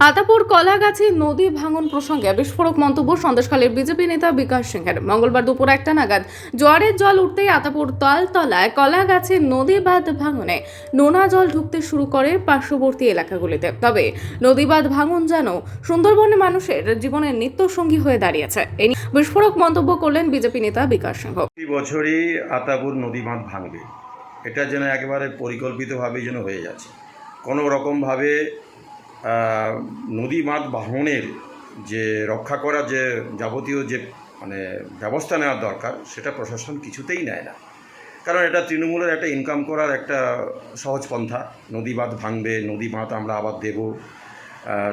আতাপুর কলাগাছি নদী ভাঙন প্রসঙ্গে বিস্ফোরক মন্তব্য সন্দেশখালীর বিজেপি নেতা বিকাশ সিংহের। মঙ্গলবার দুপুর একটা নাগাদ জোয়ারের জল উঠতেই আতাপুর তালতলায় কলাগাছি নদী বাঁধ ভাঙনে নোনা জল ঢুকতে শুরু করে পার্শ্ববর্তী এলাকাগুলিতে। তবে নদী বাঁধ ভাঙন যেন সুন্দরবনের মানুষের জীবনের নিত্য সঙ্গী হয়ে দাঁড়িয়েছে। এই বিস্ফোরক মন্তব্য করলেন বিজেপি নেতা বিকাশ সিংহ। বছরই আতাপুর নদী বাঁধ ভাঙবে। এটা যেন একেবারে পরিকল্পিতভাবে যেন হয়ে যাচ্ছে। কোনো রকমভাবে নদী বাঁধ বাহনের যে রক্ষা করা যে যাবতীয় যে মানে ব্যবস্থা নেওয়ার দরকার, সেটা প্রশাসন কিছুতেই নেয় না। কারণ এটা তৃণমূলের একটা ইনকাম করার একটা সহজ পন্থা। নদী বাঁধ ভাঙবে নদী বাঁধ আমরা আবার দেব।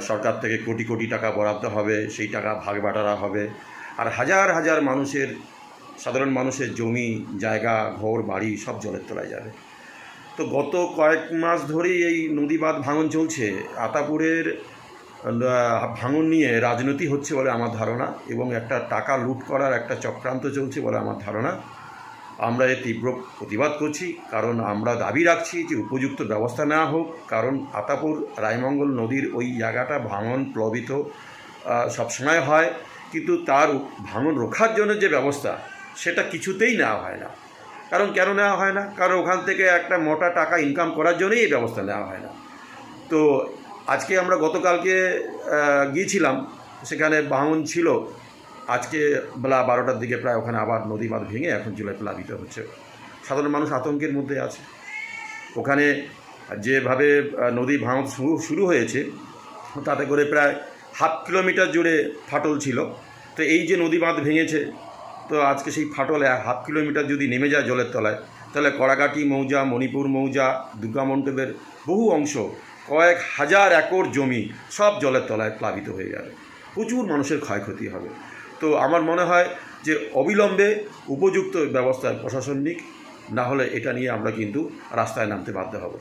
সরকার থেকে কোটি কোটি টাকা বরাদ্দ হবে, সেই টাকা ভাগ বাটারা হবে। আর হাজার হাজার মানুষের, সাধারণ মানুষের জমি, জায়গা, ঘর, বাড়ি সব জলের তোলায় যাবে। তো গত কয়েক মাস ধরেই এই নদী বাঁধ ভাঙন চলছে। আতাপুরের ভাঙন নিয়ে রাজনীতি হচ্ছে বলে আমার ধারণা এবং একটা টাকা লুট করার একটা চক্রান্ত চলছে বলে আমার ধারণা। আমরা এর তীব্র প্রতিবাদ করছি, কারণ আমরা দাবি রাখছি যে উপযুক্ত ব্যবস্থা নেওয়া হোক, কারণ আতাপুর, রায়মঙ্গল নদীর ওই জায়গাটা ভাঙন প্লবিত সবসময় হয়। কিন্তু তার ভাঙন রোখার জন্য যে ব্যবস্থা, সেটা কিছুতেই নেওয়া হয় না। কারণ কেন নেওয়া হয় না? কারণ ওখান থেকে একটা মোটা টাকা ইনকাম করার জন্যই এই ব্যবস্থা নেওয়া হয় না। তো আজকে আমরা গতকালকে গিয়েছিলাম, সেখানে ভাঙন ছিল। আজকে বেলা বারোটার দিকে প্রায় ওখানে আবার নদী বাঁধ ভেঙে এখন জুলাই প্লাবিত হচ্ছে। সাধারণ মানুষ আতঙ্কের মধ্যে আছে। ওখানে যেভাবে নদী ভাঙন শুরু শুরু হয়েছে, তাতে করে প্রায় হাফ কিলোমিটার জুড়ে ফাটল ছিল। তো এই যে নদী বাঁধ ভেঙেছে তো আজকে সেই ফাটলে হাফ কিলোমিটার যদি নেমে যায় জলের তলায়, তাহলে কড়াকাটি মৌজা, মণিপুর মৌজা দুর্গামণ্ডপের বহু অংশ, কয়েক হাজার একর জমি সব জলের তলায় প্লাবিত হয়ে যাবে প্রচুর মানুষের ক্ষয়ক্ষতি হবে। তো আমার মনে হয় যে অবিলম্বে উপযুক্ত ব্যবস্থা প্রশাসনিক, না হলে এটা নিয়ে আমরা কিন্তু রাস্তায় নামতে বাধ্য হব।